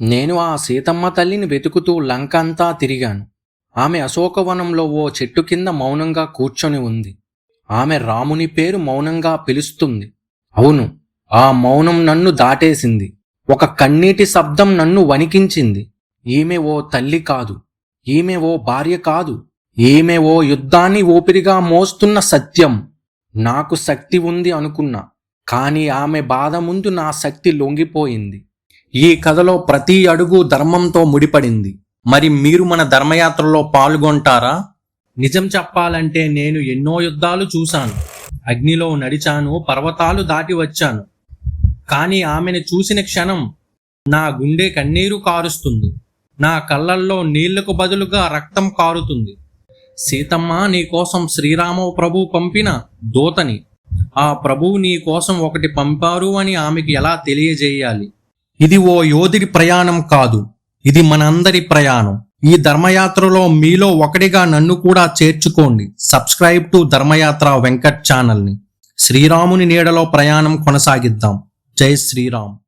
నేను ఆ సీతమ్మ తల్లిని వెతుకుతూ లంక అంతా తిరిగాను. ఆమె అశోకవనంలో ఓ చెట్టు కింద మౌనంగా కూర్చొని ఉంది. ఆమె రాముని పేరు మౌనంగా పిలుస్తుంది. అవును ఆ మౌనం నన్ను దాటేసింది. ఒక కన్నీటి శబ్దం నన్ను వణికించింది. ఈమె ఓ తల్లి కాదు. ఈమె ఓ భార్య కాదు. ఈమె ఓ యుద్ధాన్ని ఊపిరిగా మోస్తున్న సత్యం. నాకు శక్తి ఉంది అనుకున్నా కానీ ఆమె బాధ ముందు నా శక్తి లొంగిపోయింది. ఈ కథలో ప్రతి అడుగు ధర్మంతో ముడిపడింది. మరి మీరు మన ధర్మయాత్రలో పాల్గొంటారా? నిజం చెప్పాలంటే నేను ఎన్నో యుద్ధాలు చూశాను. అగ్నిలో నడిచాను పర్వతాలు దాటి వచ్చాను. కానీ ఆమెను చూసిన క్షణం నా గుండె కన్నీరు కారుస్తుంది. నా కళ్ళల్లో నీళ్ళకు బదులుగా రక్తం కారుతుంది. సీతమ్మ నీకోసం శ్రీరామవు శ్రీరామ ప్రభు పంపిన దూతని. ఆ ప్రభువు నీ కోసం ఒకటి పంపారు అని ఆమెకి ఎలా తెలియజేయాలి? ఇది ఓ యోధుడి ప్రయాణం కాదు. ఇది మనందరి ప్రయాణం. ఈ ధర్మయాత్రలో మీలో ఒకటిగా నన్ను కూడా చేర్చుకోండి. సబ్స్క్రైబ్ టు ధర్మయాత్ర వెంకట్ ఛానల్ని. శ్రీరాముని నీడలో ప్రయాణం కొనసాగిద్దాం. జై శ్రీరామ్.